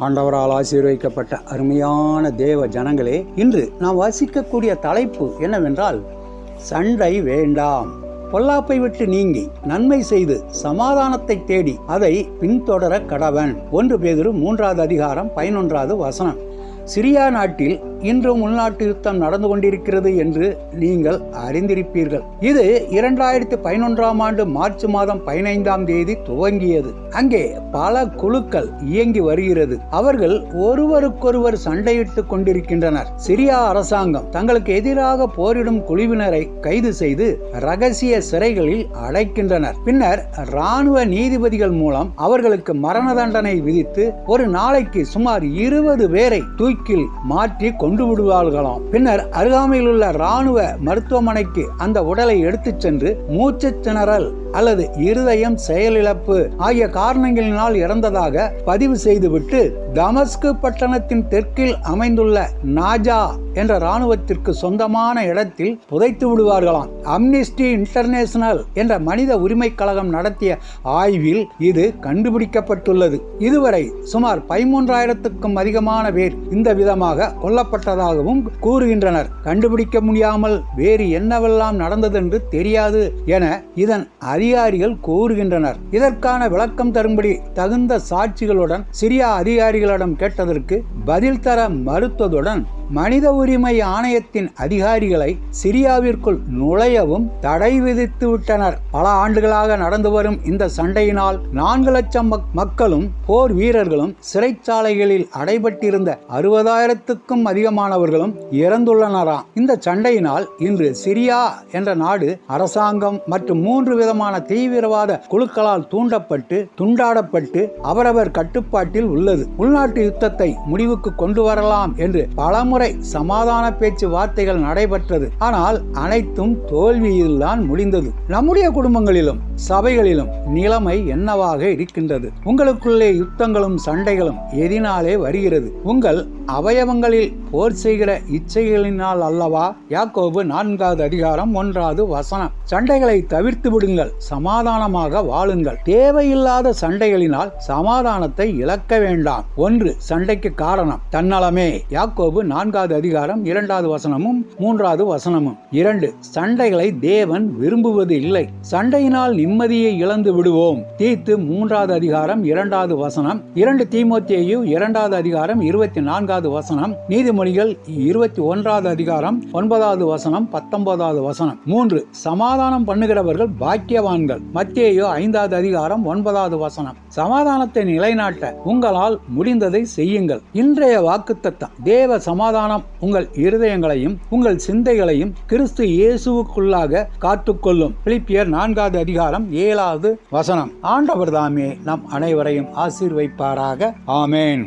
ஆண்டவரால் ஆசீர்வதிக்கப்பட்ட அருமையான தேவ ஜனங்களே இன்று நாம் வசிக்கக்கூடிய தலைப்பு என்னவென்றால் சண்டை வேண்டாம். பொல்லாப்பை விட்டு நீங்கி நன்மை செய்து சமாதானத்தை தேடி அதை பின்தொடர கடவன். ஒன்று பேதுரு மூன்றாவது அதிகாரம் பதினொன்றாவது வசனம். சிரியா நாட்டில் இன்றும் உள்நாட்டு யுத்தம் நடந்து கொண்டிருக்கிறது என்று நீங்கள் அறிந்திருப்பீர்கள். இது இரண்டாயிரத்தி பதினொன்றாம் ஆண்டு மார்ச் மாதம் பதினைந்தாம் தேதி துவங்கியது. அங்கே பல குழுக்கள் இயங்கி வருகிறது. அவர்கள் ஒருவருக்கொருவர் சண்டையிட்டுக் கொண்டிருக்கின்றனர். சிரியா அரசாங்கம் தங்களுக்கு எதிராக போரிடும் குழுவினரை கைது செய்து ரகசிய சிறைகளில் அடைக்கின்றனர். பின்னர் ராணுவ நீதிபதிகள் மூலம் அவர்களுக்கு மரண தண்டனை விதித்து ஒரு நாளைக்கு சுமார் இருபது பேரை தூக்கில் மாற்றி கொண்டு விடுவார்களாம். பின்னர் அருகாமையில் உள்ள ராணுவ மருத்துவமனைக்கு அந்த உடலை எடுத்துச் சென்று மூச்சு திணறல் அல்லது இருதயம் செயலிழப்பு ஆகிய காரணங்களினால் இறந்ததாக பதிவு செய்துவிட்டு தமஸ்கு பட்டணத்தின் தெற்கில் அமைந்துள்ள நாஜா என்ற இராணுவத்திற்கு சொந்தமான இடத்தில் புதைத்து விடுவார்களாம். அம்னிஸ்டி இன்டர்நேஷனல் என்ற மனித உரிமை கழகம் நடத்திய ஆய்வில் இது கண்டுபிடிக்கப்பட்டுள்ளது. இதுவரை சுமார் பதிமூன்றாயிரத்துக்கும் அதிகமான பேர் இந்த விதமாக கொல்லப்பட்டதாகவும் கூறுகின்றனர். கண்டுபிடிக்க முடியாமல் வேறு என்னவெல்லாம் நடந்ததென்று தெரியாது என இதன் அதிகாரிகள் கூறுகின்றனர். இதற்கான விளக்கம் தரும்படி தகுந்த சாட்சிகளுடன் சிரியா அதிகாரிகளிடம் கேட்டதற்கு பதில் தர மறுத்ததுடன் மனித உரிமை ஆணையத்தின் அதிகாரிகளை சிரியாவிற்குள் நுழையவும் தடை விதித்து விட்டனர். பல ஆண்டுகளாக நடந்து வரும் இந்த சண்டையினால் நான்கு லட்சம் மக்களும் போர் வீரர்களும் சிறைச்சாலைகளில் அடைபட்டிருந்த அறுபதாயிரத்துக்கும் அதிகமானவர்களும் இறந்துள்ளனராம் இந்த சண்டையினால் இன்று சிரியா என்ற நாடு அரசாங்கம் மற்றும் மூன்று விதமான தீவிரவாத குழுக்களால் தூண்டப்பட்டு துண்டாடப்பட்டு அவரவர் கட்டுப்பாட்டில் உள்ளது. உள்நாட்டு யுத்தத்தை முடிவுக்கு கொண்டு வரலாம் என்று பலமுறை சமாதான பேச்சு வார்த்தைகள் நடைபெற்றது. ஆனால் அனைத்தும் தோல்வியில்தான் முடிந்தது. நம்முடைய குடும்பங்களிலும் சபைகளிலும் நிலைமை என்னவாக இருக்கின்றது? உங்களுக்குள்ளே யுத்தங்களும் சண்டைகளும் எதினாலே வருகிறது. உங்கள் அவயவங்களில் போர் செய்கிற இச்சைகளினால் அல்லவா? யாக்கோபு நான்காவது அதிகாரம் ஒன்றாவது வசனம். சண்டைகளை தவிர்த்து விடுங்கள் சமாதானமாக வாழுங்கள். தேவையில்லாத சண்டைகளினால் சமாதானத்தை இழக்க வேண்டாம். ஒன்று சண்டைக்கு காரணம். தன்னலமே. யாக்கோபு நான்காவது அதிகாரம் இரண்டாவது வசனமும் மூன்றாவது வசனமும். இரண்டு சண்டைகளை தேவன் விரும்புவது இல்லை. சண்டையினால் நிம்மதியை இழந்து விடுவோம். தீத்து மூன்றாவது அதிகாரம் இரண்டாவது வசனம். இரண்டு தீமோத்தேயு இரண்டாவது அதிகாரம் இருபத்தி நான்காவது வசனம். நீதிமொழிகள் இருபத்தி ஒன்றாவது அதிகாரம் ஒன்பதாவது வசனம் பத்தொன்பதாவது வசனம். மூன்று சமாதானம் பண்ணுகிறவர்கள் பாக்கியவான்கள். மத்தேயு ஐந்தாவது அதிகாரம் ஒன்பதாவது வசனம். சமாதானத்தை நிலைநாட்ட உங்களால் முடிந்ததை செய்யுங்கள். இன்றைய வாக்குத்தத்தம். தேவ சமாதானம் உங்கள் இருதயங்களையும் உங்கள் சிந்தைகளையும் கிறிஸ்து இயேசுவுக்குள்ளாக காத்துக்கொள்ளும். பிலிப்பியர் நான்காவது அதிகாரம் ஏழாவது வசனம். ஆண்டவர் தாமே நம் அனைவரையும் ஆசீர்வைப்பாராக. ஆமேன்.